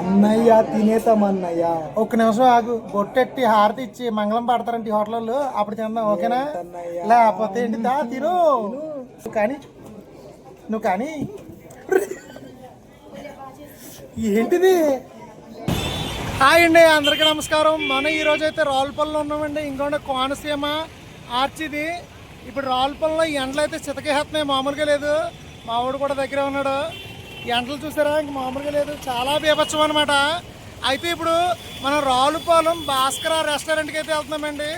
అన్నయ్య తినేతాం అన్నయ్య ఒక్క నిమిషం ఆగు. బొట్టెట్టి హారతి ఇచ్చి మంగళం పడతారంట ఈ హోటల్లో. అప్పుడు తిందాం ఓకేనా? లేకపోతే ఏంటి? దా తిను. నువ్వు కానీ నువ్వు కానీ. ఏంటిది? హాయ్ అండి అందరికీ నమస్కారం. మనం ఈ రోజు అయితే రావులపల్లిలో ఉన్నామండి. ఇంకోటి కోనసీమ ఆర్చిది. ఇప్పుడు రావులపల్లిలో ఈ ఎండలు అయితే చితకేస్తున్నాయి. మామూలుగా లేదు. మా వాడు కూడా దగ్గర ఉన్నాడు. ఎండలు చూసారా? ఇంక మామూలుగా లేదు. చాలా బీభత్సం అనమాట అయితే ఇప్పుడు మనం రావులపాలెం భాస్కర రెస్టారెంట్కి అయితే వెళ్తున్నామండి.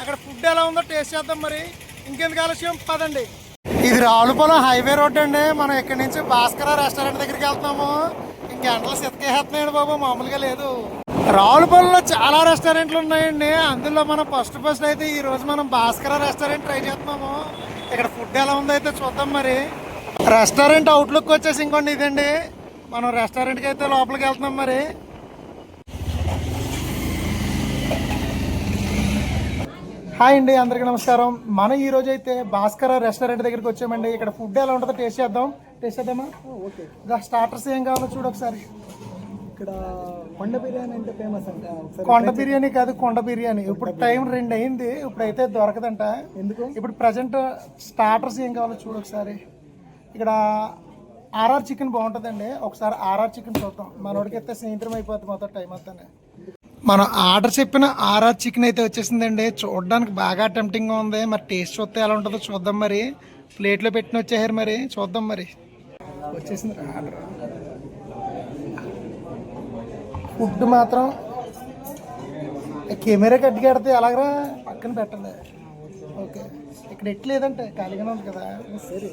అక్కడ ఫుడ్ ఎలా ఉందో టేస్ట్ చేద్దాం మరి. ఇంకెందుకు ఆలస్యం? పదండి. ఇది రావులపాలెం హైవే రోడ్ అండి. మనం ఇక్కడి నుంచి భాస్కర రెస్టారెంట్ దగ్గరికి వెళ్తున్నాము. ఇంక ఎండలు సితకేస్తున్నాయండి బాబు. మామూలుగా లేదు. రావులపాలెంలో చాలా రెస్టారెంట్లు ఉన్నాయండి. అందులో మనం ఫస్ట్ ఫస్ట్ అయితే ఈరోజు మనం భాస్కర రెస్టారెంట్ ట్రై చేస్తున్నాము. ఇక్కడ ఫుడ్ ఎలా ఉందో అయితే చూద్దాం మరి. రెస్టారెంట్ అవుట్లుక్ వచ్చేసి ఇంకోండి ఇదండి. మనం రెస్టారెంట్కి అయితే లోపలికి వెళ్తున్నాం మరి. హాయ్ అండి అందరికీ నమస్కారం. మనం ఈ రోజు అయితే భాస్కర రెస్టారెంట్ దగ్గరికి వచ్చామండి. ఇక్కడ ఫుడ్ ఎలా ఉంటుందో టేస్ట్ చేద్దాం. టేస్ట్ చేద్దామా? ఓకే. దా స్టార్టర్స్ ఏం కావాలో చూడు ఒకసారి. ఇక్కడ కొండ బిర్యానీ అంటే ఫేమస్ అంట. కొండ బిర్యానీ కాదు కొండ బిర్యానీ. ఇప్పుడు టైం రెండు అయింది. ఇప్పుడైతే దొరకదంట. ఎందుకు? ఇప్పుడు ప్రజెంట్ స్టార్టర్స్ ఏం కావాలో చూడు ఒకసారి. ఇక్కడ ఆర్ఆర్ చికెన్ బాగుంటుందండి. ఒకసారి ఆర్ఆర్ చికెన్ చూద్దాం. మనోడికి అయితే సాయంత్రం అయిపోతుంది మొత్తం టైం అంతానే. మనం ఆర్డర్ చెప్పిన ఆర్ఆర్ చికెన్ అయితే వచ్చేసిందండి. చూడడానికి బాగా టెంప్టింగ్గా ఉంది. మరి టేస్ట్ చూస్తే ఎలా ఉంటుందో చూద్దాం మరి. ప్లేట్లో పెట్టిన వచ్చేసారు మరి. చూద్దాం మరి. వచ్చేసింది ఆర్డర్ ఫుడ్ మాత్రం కెమెరా కట్టుకెడితే ఎలాగరా? పక్కన పెట్టండి. ఓకే. ఇక్కడ ఎట్లేదంటే ఖాళీగానే ఉంది కదా. సరే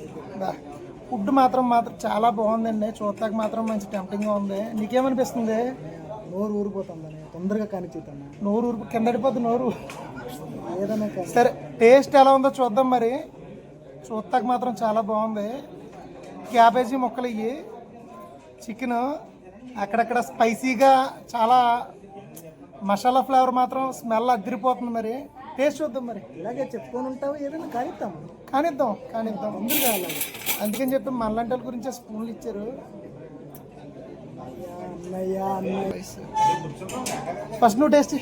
ఫుడ్ మాత్రం మాత్రం చాలా బాగుందండి. చూడటానికి మాత్రం మంచి టెంప్టింగ్గా ఉంది. నీకేమనిపిస్తుంది? నోరు ఊరిపోతుందని తొందరగా కానిచ్చేతాను నోరు ఊరు కింద పడిపోద్ది నోరు. ఏదైనా సరే టేస్ట్ ఎలా ఉందో చూద్దాం మరి. చూడటానికి మాత్రం చాలా బాగుంది. క్యాబేజీ ముక్కలు ఇవి చికెన్ అక్కడక్కడ స్పైసీగా చాలా మసాలా ఫ్లేవర్ మాత్రం స్మెల్ అదిరిపోతుంది మరి. టేస్ట్ చూద్దాం మరి. ఇలాగే చెప్పుకొని ఉంటావు ఏదైనా కానిస్తాం కానిద్దాం కానిద్దాం. ముందుగా అలాగే అందుకని చెప్పి మనలాంటి వాళ్ళ గురించే స్పూన్లు ఇచ్చారు. అన్నయ్య అన్నయ్య. ఫస్ట్ నువ్వు టేస్ట్.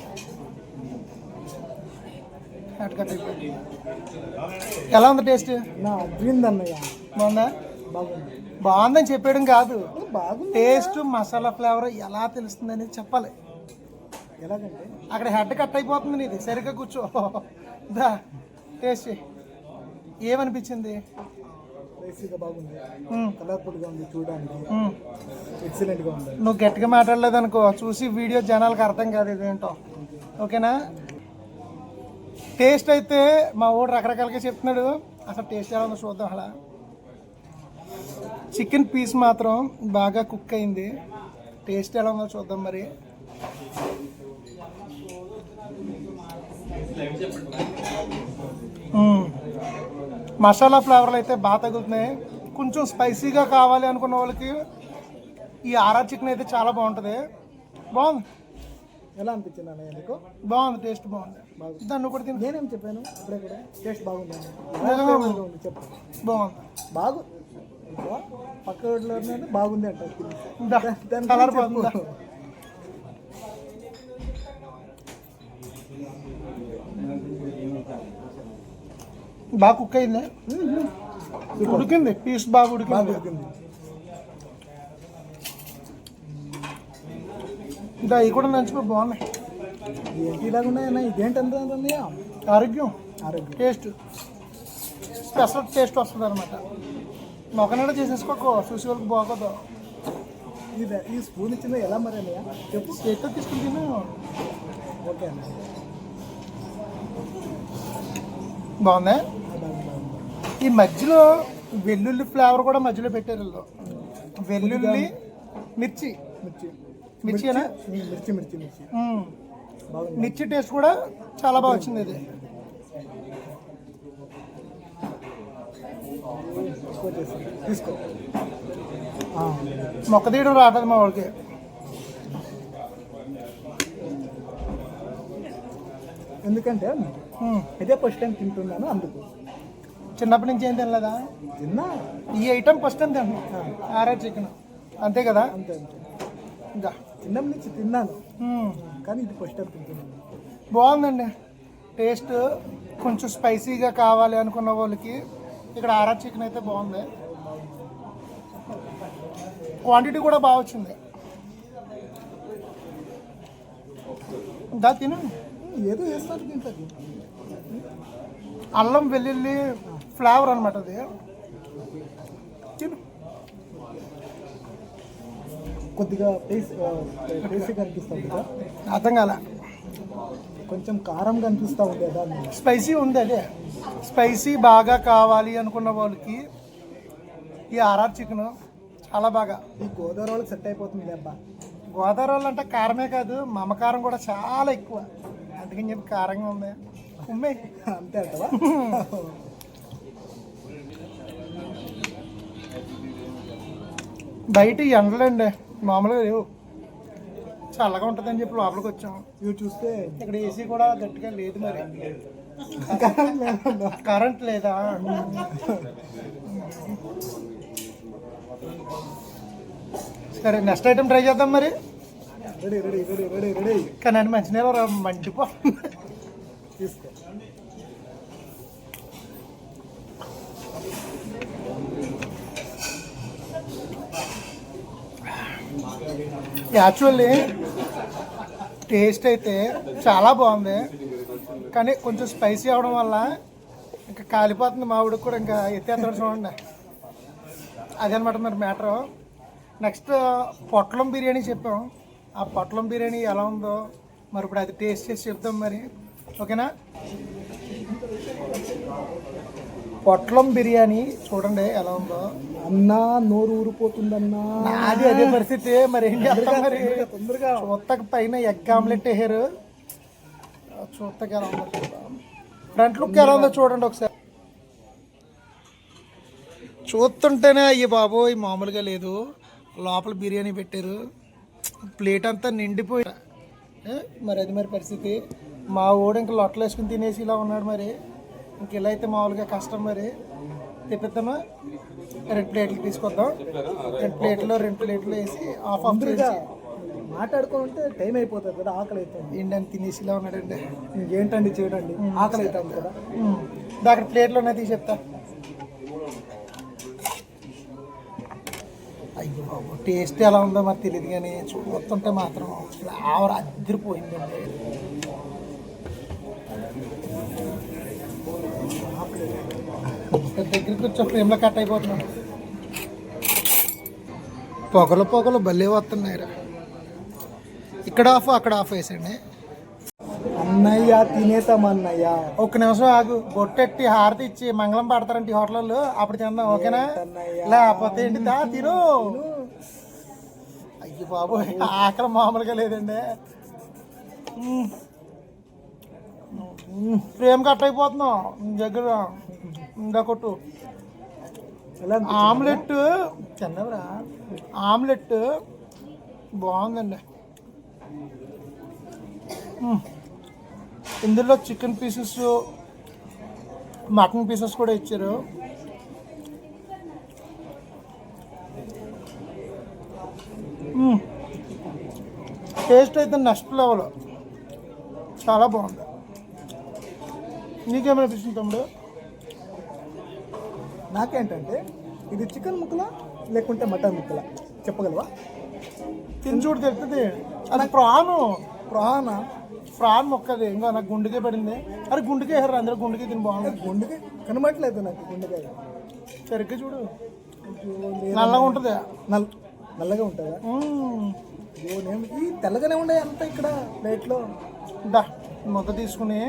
ఎలా ఉంది టేస్ట్ నా అద్రింది అన్నయ్య. బాగుందా? బాగుంది. బాగుందని చెప్పేయడం కాదు. బాగుంది టేస్ట్ మసాలా ఫ్లేవర్ ఎలా తెలుస్తుంది అనేది చెప్పాలి. ఎలాగంటే అక్కడ హెడ్ కట్ అయిపోతుంది నీది. సరిగ్గా కూర్చో. దా టేస్ట్. ఏమనిపించింది? స్పైసీగా బాగుంది. మ్మ్. కలర్ఫుల్గా ఉంది చూడడానికి. మ్మ్. ఎక్సలెంట్గా ఉంది. నువ్వు గట్టిగా మాట్లాడలేదు అనుకో చూసి వీడియో జనాలకు అర్థం కాదు ఇదేంటో. ఓకేనా? టేస్ట్ అయితే మా ఊడు రకరకాలుగా చెప్తున్నాడు. అసలు టేస్ట్ ఎలా ఉందో చూద్దాం అలా. చికెన్ పీస్ మాత్రం బాగా కుక్ అయింది. టేస్ట్ ఎలా ఉందో చూద్దాం మరి. మసాలా ఫ్లేవర్లు అయితే బాగా తగులుతున్నాయి. కొంచెం స్పైసీగా కావాలి అనుకున్న వాళ్ళకి ఈ ఆరా చికెన్ అయితే చాలా బాగుంటుంది. బాగుంది. ఎలా అనిపించింది అన్నయ్య నీకు? బాగుంది టేస్ట్ బాగుంది. దాన్ని కూడా తిని. నేనేం చెప్పాను? అప్పుడే కూడా టేస్ట్ బాగుంది చెప్పు. బాగుంది. బాగు. పక్క రోడ్లో బాగుంది అంట దా, దాని కలర్ బాగుందా? బాగా కుక్ అయింది? ఉడికింది. పీస్ బాగా ఉడికింది. ఉడికింది. ఇంకా ఇవి కూడా నంచుకో బాగున్నాయి. ఏంటి ఇలాగ ఉన్నాయన్న ఇదేంటి అంత ఆరోగ్యం. ఆరోగ్యం. టేస్ట్. స్పెషల్ టేస్ట్ వస్తుంది అనమాట మొక్కనైనా చేసేసుకోకో చూసి వాళ్ళకి బాగోదు. ఇది ఈ స్పూన్ ఇచ్చింది ఎలా మరి చెప్పు. తీసుకుని తిను. ఓకే అన్న బాగుందా ఈ మధ్యలో వెల్లుల్లి ఫ్లేవర్ కూడా మధ్యలో పెట్టారు వీళ్ళు. వెల్లుల్లి మిర్చి. మిర్చి. మిర్చినా? మిర్చి మిర్చి మిర్చి మిర్చి టేస్ట్ కూడా చాలా బాగా వచ్చింది ఇది తీసుకో. మొక్క తీయడం రావట్లేదు మా వాడికి ఎందుకంటే. ఇదే ఫస్ట్ టైం తింటున్నాను అందుకు. చిన్నప్పటి నుంచి ఏం తినలేదా? తిన్నా. ఈ ఐటమ్ ఫస్ట్ టైం తింటున్నా ఆరా చికెన్. అంతే కదా? అంతే అంతే. ఇంకా చిన్నప్పటి నుంచి తిన్నాను. కానీ ఇది ఫస్ట్ టైం తింటున్నాను. బాగుందండి. టేస్ట్ కొంచెం స్పైసీగా కావాలి అనుకున్న వాళ్ళకి ఇక్కడ ఆరా చికెన్ అయితే బాగుంది. క్వాంటిటీ కూడా బాగా వచ్చింది. దా తిను. ఏదో వేస్తారు తింటారు అల్లం వెల్లుల్లి ఫ్లేవర్ అనమాట అది. కొద్దిగా టేస్ట్ టేస్ట్ కనిపిస్తుంది అర్థం కాల. కొంచెం కారం కనిపిస్తూ ఉండే దాన్ని స్పైసీ ఉంది అదే. స్పైసీ బాగా కావాలి అనుకున్న వాళ్ళకి ఈ ఆర్ఆర్ చికెన్ చాలా బాగా. ఈ గోదావరి వాళ్ళకి సెట్ అయిపోతుంది అబ్బా. గోదావరి వాళ్ళు అంటే కారమే కాదు మమకారం కూడా చాలా ఎక్కువ. అందుకని చెప్పి కారంగా ఉంది. ఉమ్మే అంతే అంటవా? బయట ఎండలండి. మామూలుగా లేవు. చల్లగా ఉంటుందని చెప్పి లోపలికి వచ్చాం. ఇవి చూస్తే ఇక్కడ ఏసీ కూడా గట్టిగా లేదు మరి. కరెంట్ లేదా? సరే నెక్స్ట్ ఐటమ్ ట్రై చేద్దాం మరి. Ready ready ready ready ready కానీ అని మంచినీళ్ళు మండిపో తీసుకో. యాక్చువల్లీ టేస్ట్ అయితే చాలా బాగుంది కానీ కొంచెం స్పైసీ అవడం వల్ల ఇంకా కాలిపోతుంది మావిడికి కూడా ఇంకా ఎత్తేస్తాడు చూడండి. అదనమాట మరి మ్యాటరు నెక్స్ట్ పొట్లం బిర్యానీ చెప్పాం. ఆ పొట్లం బిర్యానీ ఎలా ఉందో మరి ఇప్పుడు అది టేస్ట్ చేసి చెప్తాం మరి. ఓకేనా? పొట్లం బిర్యానీ చూడండి ఎలా ఉందో. అన్నా నోరు ఊరిపోతుందన్నా. నాది అదే పరిస్థితి. మరి ఏం చేస్తాం మరి? తొందరగా పైన ఎగ్ ఆమ్లెట్ వేసారు చూత్తకి ఎలా ఉందో చూద్దాం. ఫ్రంట్ లుక్ ఎలా ఉందో చూడండి ఒకసారి. చూస్తుంటేనే అయ్యి బాబోయ్ మామూలుగా లేదు. లోపల బిర్యానీ పెట్టారు. ప్లేట్ అంతా నిండిపోయి? మరి అది మరి పరిస్థితి? మా ఓడు ఇంకా లొట్టలు వేసుకుని తినేసి ఇలా ఉన్నాడు మరి. ఇంక ఇలా అయితే మామూలుగా కష్టం మరి. తెప్పిద్దామా? రెండు ప్లేట్లు తీసుకొద్దాం. రెండు ప్లేట్లు రెండు ప్లేట్లు వేసి ఆఫ్ ఆఫ్ మాట్లాడుకుంటే టైం అయిపోతుంది కదా ఆకలి అవుతుంది ఏంటని తినేసి ఇలా ఉన్నాడండి. ఏంటండి చేయడండి ఆకలి అవుతుంది కదా. దాకా ప్లేట్లో ఉన్నాయి తీసి చెప్తా అయ్యో బాబు టేస్ట్ ఎలా ఉందో మరి తెలియదు కానీ చూస్తుంటే మాత్రం ఫ్లేవర్ అద్దరిపోయిందండి దగ్గరికి వచ్చే ఫ్రేమ్లో కట్ అయిపోతున్నాను పొగలు పొగలు భలే వస్తున్నాయి రా ఇక్కడ ఆఫ్ అక్కడ ఆఫ్ వేసండి అన్నయ్య తినేతాం అన్నయ్య. ఒక్క నిమిషం ఆగు. బొట్టెట్టి హారతి ఇచ్చి మంగళం పడతారంట ఈ హోటల్లో. అప్పుడు తిందాం ఓకేనా? లేకపోతే ఏంటి? దా తిను. అయ్యో బాబు ఆకలి మామూలుగా లేదండి. అయిపోతున్నాం నీ దగ్గర ఇంకా కొట్టు. ఆమ్లెట్. తిన్నవరా? ఆమ్లెట్. బాగుందండి. ఇందులో చికెన్ పీసెస్ మటన్ పీసెస్ కూడా ఇచ్చారు. టేస్ట్ అయితే నెక్స్ట్ లెవెల్. చాలా బాగుంది. నీకేమనిపిస్తుంది తమ్ముడు? నాకేంటంటే ఇది చికెన్ ముక్కలా లేకుంటే మటన్ ముక్కలా? చెప్పగలవా? తిని చూడు తెలుస్తుంది అది ప్రాను ప్రాణ. ప్రాన్ మొక్కది. ఇంకా నాకు గుండెకే పడింది. అరే గుండెకే వేసారు అందరూ గుండెకే తిని బాగుంది గుండెకి కనబడట్లేదు నాకు గుండెకాయ సరిగ్గా చూడు. నల్లగా ఉంటుంది. నల్ నల్లగా ఉంటుందా? ఈ తెల్లగానే ఉండే అంత ఇక్కడ ప్లేట్లో. దా ముద్ద తీసుకుని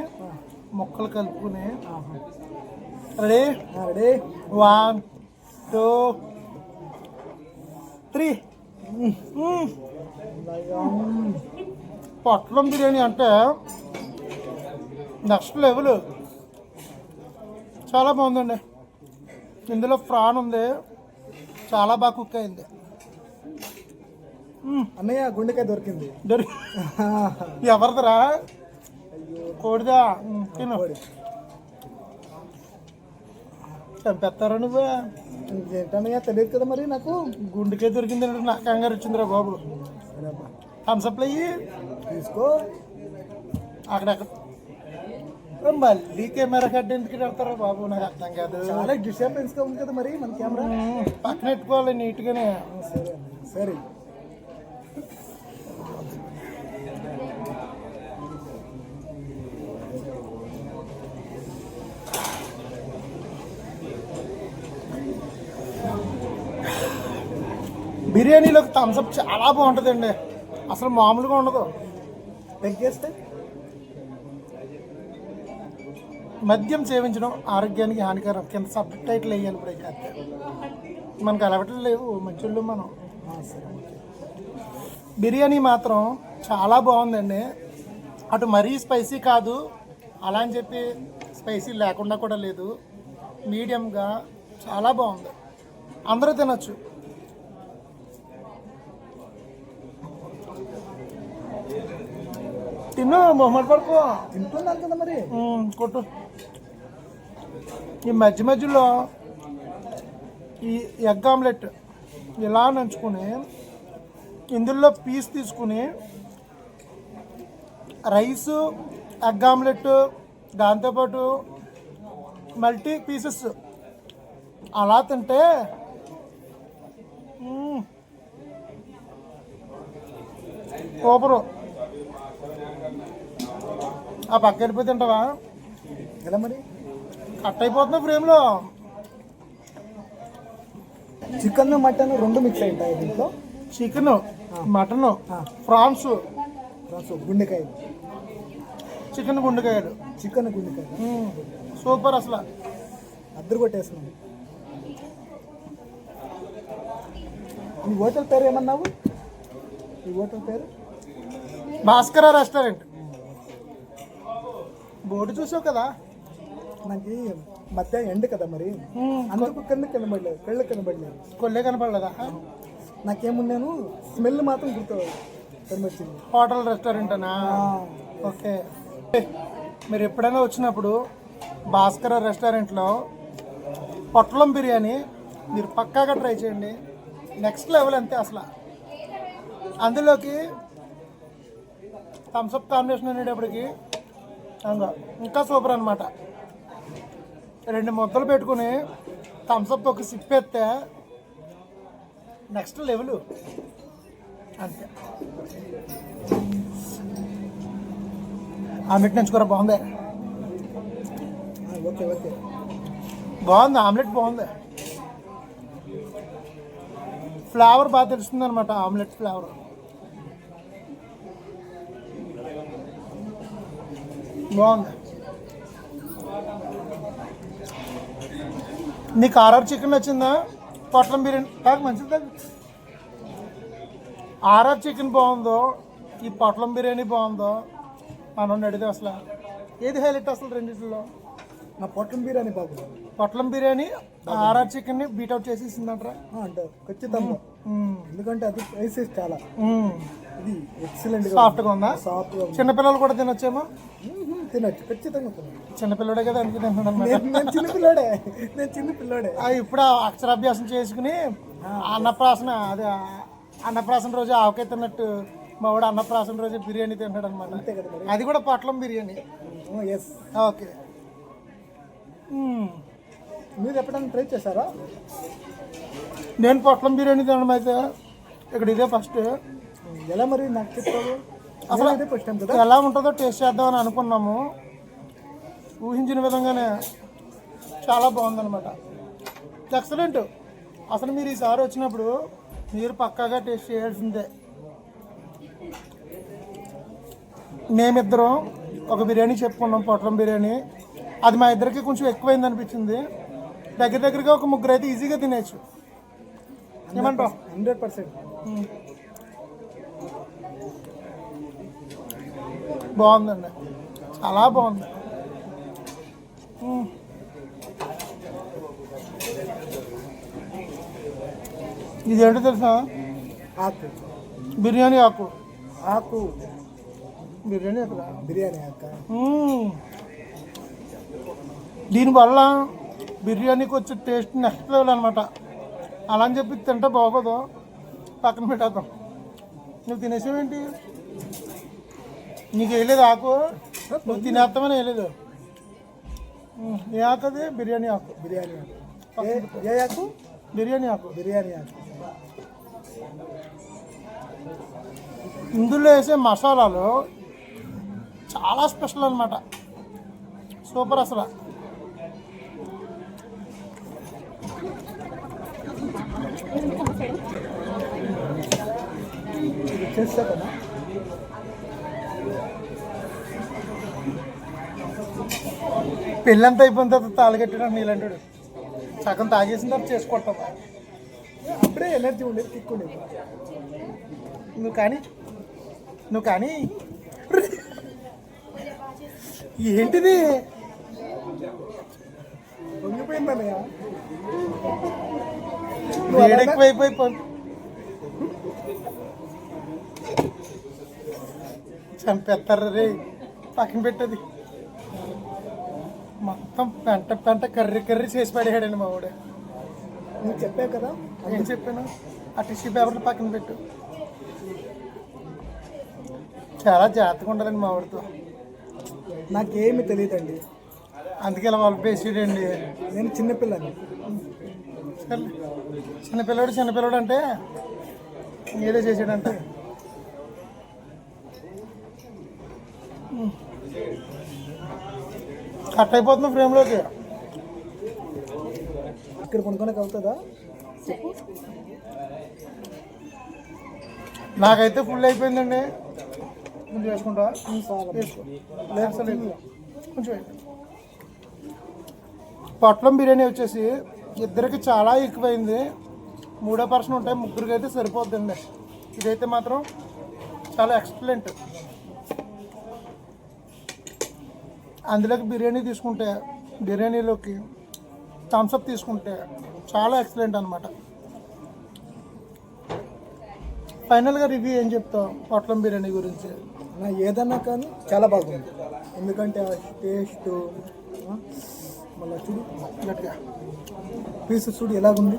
ముక్కలు కలుపుకుని. Ready? Ready. One two three. పొట్లం బిర్యానీ అంటే నెక్స్ట్ లెవెల్. చాలా బాగుందండి. ఇందులో ఫ్రాన్ ఉంది. చాలా బాగా కుక్ అయింది. అన్నయ్య గుండెకాయ దొరికింది. దొరి ఎవరిదిరా? కోడిదా? తిను. చంపేస్తారా నువ్వు? ఏంటన్నయ్య తెలియదు కదా మరి నాకు. గుండెకే దొరికింది నాకు కంగారు వచ్చిందిరా బాబు. థమ్స్అప్లు అయ్యి తీసుకో. అక్కడక్కడ. మళ్ళీ కెమెరా కట్ ఎందుకు పెడతారా బాబు? నాకు అర్థం కాదు. చాలా డిస్టర్బెన్స్గా ఉంది కదా మరి మన కెమెరా. పక్కన పెట్టుకోవాలి నీట్గానే. సరే సరే. బిర్యానీలోకి థమ్స్అప్ చాలా బాగుంటుందండి. అసలు మామూలుగా ఉండదు. తగ్గేస్తే మద్యం సేవించడం ఆరోగ్యానికి హానికరం. కింద సబ్ టైటిల్ వేయాలి ఇప్పుడు ఇక మనకు అలవటం లేవు. మంచోళ్ళు మనం. బిర్యానీ మాత్రం చాలా బాగుందండి. అటు మరీ స్పైసీ కాదు. అలా అని చెప్పి స్పైసీ లేకుండా కూడా లేదు. మీడియంగా చాలా బాగుంది. అందరూ తినొచ్చు. తిన్ను మొహమ్మద్ పడుకో. తింటున్నాను కదా మరి. కొట్టు. ఈ మధ్య మధ్యలో ఈ ఎగ్ ఆమ్లెట్ ఇలా నంచుకుని ఇందులో పీస్ తీసుకుని రైస్ ఎగ్ ఆమ్లెట్ దాంతోపాటు మల్టీ పీసెస్ అలా తింటే. సూపరు. ఆ పక్క వెళ్ళిపోయి తింటావా? ఎలా మరి? కట్ అయిపోతున్నా ఫ్రేమ్లో? చికెన్ మటన్ రెండు మిక్స్ అయి ఉంటాయి దీంట్లో. చికెన్ మటన్ ఆ. ప్రాన్స్ గుండెకాయ చికెన్ గుండెకాయలు. చికెన్ గుండెకాయ. సూపర్ అసలు. అద్దరు కొట్టేస్తున్నాం. ఈ హోటల్ పేరు ఏమన్నావు? ఈ హోటల్ పేరు? భాస్కర రెస్టారెంట్. బోర్డు చూసావు కదా? నాకు మధ్య ఎండ కదా మరి. అందుకు కింద కనబడలేదు కళ్ళు కనబడలేదు. కొల్లే కనపడలేదా? నాకేమున్నాను స్మెల్ మాత్రం గుర్తు హోటల్ రెస్టారెంట్ అనా? ఓకే. మీరు ఎప్పుడైనా వచ్చినప్పుడు భాస్కర రెస్టారెంట్లో పొట్లం బిర్యానీ మీరు పక్కాగా ట్రై చేయండి. నెక్స్ట్ లెవెల్ అంతే అసలు. అందులోకి థమ్స్అప్ కాంబినేషన్ అనేటప్పటికి ఇంకా ఇంకా సూపర్ అనమాట రెండు ముద్దలు పెట్టుకుని థమ్స్అప్ ఒక సిప్ ఎత్తే నెక్స్ట్ లెవెల్ అంతే. ఆమ్లెట్ నంచుకోరా బాగుంది. ఓకే ఓకే బాగుంది ఆమ్లెట్ బాగుంది. ఫ్లేవర్ బాగా తెలుస్తుంది అనమాట ఆమ్లెట్ ఫ్లేవర్. బాగుంది. నీకు ఆర్ఆర్ చికెన్ నచ్చిందా? పొట్లం బిర్యానీ. కాదు మంచిది ఆర్ఆర్ చికెన్ బాగుందో ఈ పొట్లం బిర్యానీ బాగుందో మనం అడిగితే అసలు ఏది హైలైట్ అసలు రెండింటిలో? నా పొట్టం బిర్యానీ బాబు. పొట్లం బిర్యానీ ఆర్ఆర్ చికెన్ని బీట్అవుట్ చేసేసిందంటారా అంటారు ఖచ్చితంగా. ఎందుకంటే అది ప్రైసెస్ చాలా. ఇది ఎక్సలెంట్గా సాఫ్ట్గా ఉందా? సాఫ్ట్. చిన్నపిల్లలు కూడా తినొచ్చేమో? తినొచ్చు ఖచ్చితంగా తినొచ్చు చిన్నపిల్లడే కదా అందుకే తింటున్నాడు అనమాట నేను నేను చిన్న పిల్లోడే నేను చిన్న పిల్లోడే ఇప్పుడు ఆ అక్షరాభ్యాసం చేసుకుని అన్నప్రాసన అదే ఆ అన్నప్రాసన రోజు ఆవకాయ తిన్నట్టు మా వాడు అన్నప్రాసన రోజు బిర్యానీ తింటాడు అనమాట అంతే కదా మరి. అది కూడా పొట్లం బిర్యానీ. Yes okay. మ్మ్. మీరు ఎప్పుడైనా ట్రై చేశారా? నేను పొట్లం బిర్యానీ తినడం అయితే ఇక్కడ ఇదే ఫస్ట్. ఎలా మరి నాకు చెప్తావు అసలు ఎలా ఉంటుందో టేస్ట్ చేద్దామని అనుకున్నాము. ఊహించిన విధంగానే చాలా బాగుందన్నమాట. ఎక్సలెంట్ అసలు మీరు ఈసారి వచ్చినప్పుడు మీరు పక్కాగా టేస్ట్ చేయాల్సిందే. మేమిద్దరం ఒక బిర్యానీ చెప్పుకున్నాం పొట్లం బిర్యానీ. అది మా ఇద్దరికి కొంచెం ఎక్కువైంది అనిపించింది. దగ్గర దగ్గరగా ఒక ముగ్గురు అయితే ఈజీగా తినేచ్చు ఏమంటావు? Hundred percent. బాగుందండి. చాలా బాగుంది. మ్మ్. ఇదేంటో తెలుసా? ఆకు. బిర్యానీ ఆకు. ఆకు. బిర్యానీ అక్కడ బిర్యానీ ఆక. దీనివల్ల బిర్యానీకి వచ్చే టేస్ట్ నెక్స్ట్ లెవెల్ అనమాట అలా అని చెప్పి తింటే బాగోదు. పక్కన పెట్టేద్దాం. నువ్వు తినేసావేంటి? నీకు వేయలేదు ఆకు? నువ్వు తినేస్తామని వేయలేదు. ఏ ఆకు అది? బిర్యానీ ఆకు. బిర్యానీ ఆకు. ఏ- ఆకు? బిర్యానీ ఆకు. బిర్యానీ ఆకు. ఇందులో వేసే మసాలాలు చాలా స్పెషల్ అనమాట సూపర్ అసలు. చేస్తా కదా? పెళ్ళంతా అయిపోయిన తర్వాత తాళగట్టడం నీళ్ళంటాడు సగం తాగేసిన తర్వాత చేసుకుంటాం అప్పుడే ఎనర్జీ ఉండేది కిక్ ఉండేది. నువ్వు కానీ నువ్వు కానీ. ఏంటిది? పొంగిపోయిందన్నయ్య వేడెక్కువైపోయి చంపేస్తారు రే పక్కన పెట్టది. మొత్తం పెంట పెంట కర్రీ కర్రీ చేసి పడేయాడండి మా వాడు. నువ్వు చెప్పావు కదా. ఏం చెప్పాను? ఆ టిష్యూ పేపర్లు పక్కన పెట్టు. చాలా జాగ్రత్తగా ఉండాలండి మా వాడితో. నాకేమి తెలియదండి. అందుకే ఇలా వాళ్ళు పేసాడండి నేను చిన్నపిల్లని. సర్లే. చిన్నపిల్లడు చిన్నపిల్లడు అంటే ఏదో చేసాడంటే కట్ అయిపోతుంది ఫ్రేమ్లోకి. ఇక్కడ కొనుక్కోనకి అవుతుందా? నాకైతే ఫుల్ అయిపోయిందండి. కొంచెం వేసుకుంటా? లేదు అసలు కొంచెం పొట్లం బిర్యానీ వచ్చేసి ఇద్దరికి చాలా ఎక్కువైంది. మూడో పర్సన్ ఉంటాయి ముగ్గురికి అయితే సరిపోద్దండి. ఇదైతే మాత్రం చాలా ఎక్సలెంట్ అందులోకి బిర్యానీ తీసుకుంటే బిర్యానీలోకి థమ్స్అప్ తీసుకుంటే చాలా ఎక్సలెంట్ అనమాట ఫైనల్గా రివ్యూ ఏం చెప్తావు పొట్లం బిర్యానీ గురించి? నా ఏదన్నా కానీ చాలా బాగుంది. ఎందుకంటే ఆ టేస్ట్ మళ్ళీ చూడు గట్టిగా. పీస్ చూడు ఎలాగుంది?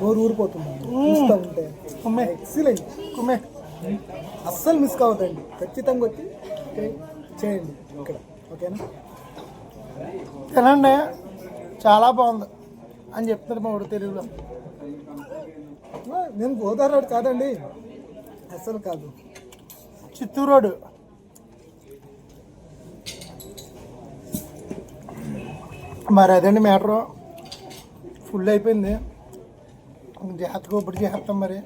నోరు ఊరిపోతుంది. చూస్తూ ఉంటే. కుమ్మే. ఎక్సలెంట్ కుమ్మే. అస్సలు మిస్ కావద్దండి. ఖచ్చితంగా వచ్చి చేయండి. ఇక్కడ. ఓకేనా? తినండి. చాలా బాగుంది. అని చెప్తున్నారు మా వాడు తెలుగులో. నేను గోదావరి కాదండి. అసలు కాదు. చిత్తూరు రోడ్డు మరి అదండి మ్యాటరు? ఫుల్ అయిపోయింది. జాగ్రత్తగా ఇప్పుడు చేస్తాం మరి.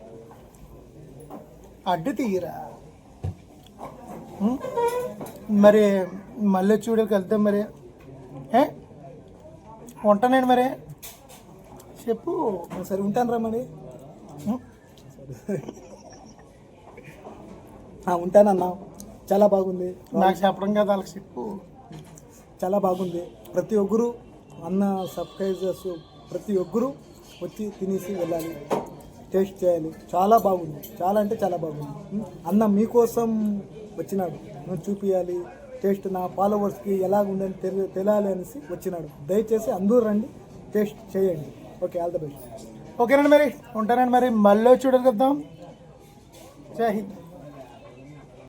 అడ్డు తీయరా మరి మళ్ళీ చూడకి వెళ్తాం మరి ఏ? ఉంటానండి మరి. చెప్పు సరే ఉంటాను రమ్మని ఉం? ఉంటానన్నా. చాలా బాగుంది. నాకు చెప్పడం కదా వాళ్ళకి చెప్పు. చాలా బాగుంది. ప్రతి ఒక్కరు అన్న సబ్స్క్రైబర్స్ ప్రతి ఒక్కరు వచ్చి తినేసి వెళ్ళాలి. టేస్ట్ చేయాలి. చాలా బాగుంది. చాలా అంటే చాలా బాగుంది? అన్న మీకోసం వచ్చినాడు. నువ్వు చూపించాలి టేస్ట్ నా ఫాలోవర్స్కి ఎలా ఉందని తెలి తెలియాలి అనేసి వచ్చినాడు. దయచేసి అందరూ రండి టేస్ట్ చేయండి. Okay all the best. ఓకేనండి మరి ఉంటానండి మరి మళ్ళీ చూడగలుగుతాం. జై హింద్.